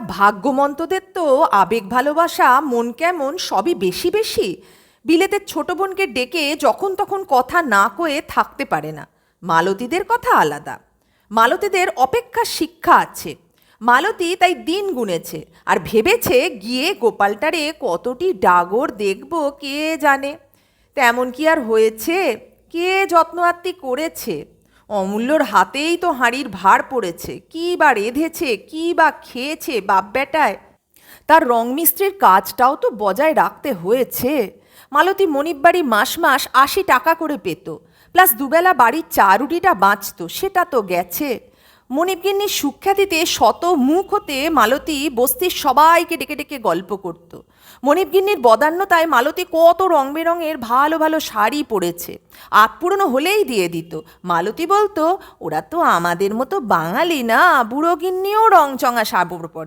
ভাগ্যমন্তদের তো আবেগ, ভালোবাসা, মন কেমন সবই বেশি বেশি। বিলেতের ছোট বোনকে ডেকে যখন তখন কথা না কয়ে থাকতে পারে না। মালতীদের কথা আলাদা। মালতীদের অপেক্ষা শিক্ষা আছে। মালতী তাই দিন গুনেছে আর ভেবেছে গিয়ে গোপালটারে কতটি ডাগর দেখব কে জানে। তেমন কি আর হয়েছে? কে যত্ন আত্মি করেছে? অমূল্যর হাতেই তো হাঁড়ির ভার পড়েছে। কী বা রেঁধেছে, কী বা খেয়েছে বাপ বেটায় তার রং মিস্ত্রির কাজটাও তো বজায় রাখতে হয়েছে। মালতী মনিব বাড়ি মাস মাস আশি টাকা করে পেত। প্লাস দুবেলা বাড়ির চা রুটিটা বাঁচত, সেটা তো গেছে। মনিবগিন্নির সুখ্যাতিতে শত মুখ হতে মালতী বস্তির সবাইকে ডেকে ডেকে গল্প করত। মনিবগিন্নির বদান্যতায় মালতী কত রং বেরঙের ভালো ভালো শাড়ি পরেছে। আত পুরনো হলেই দিয়ে দিত। মালতী বলতো, ওরা তো আমাদের মতো বাঙালি না বুড়ো গিন্নিও রং চঙা সাবর পরে।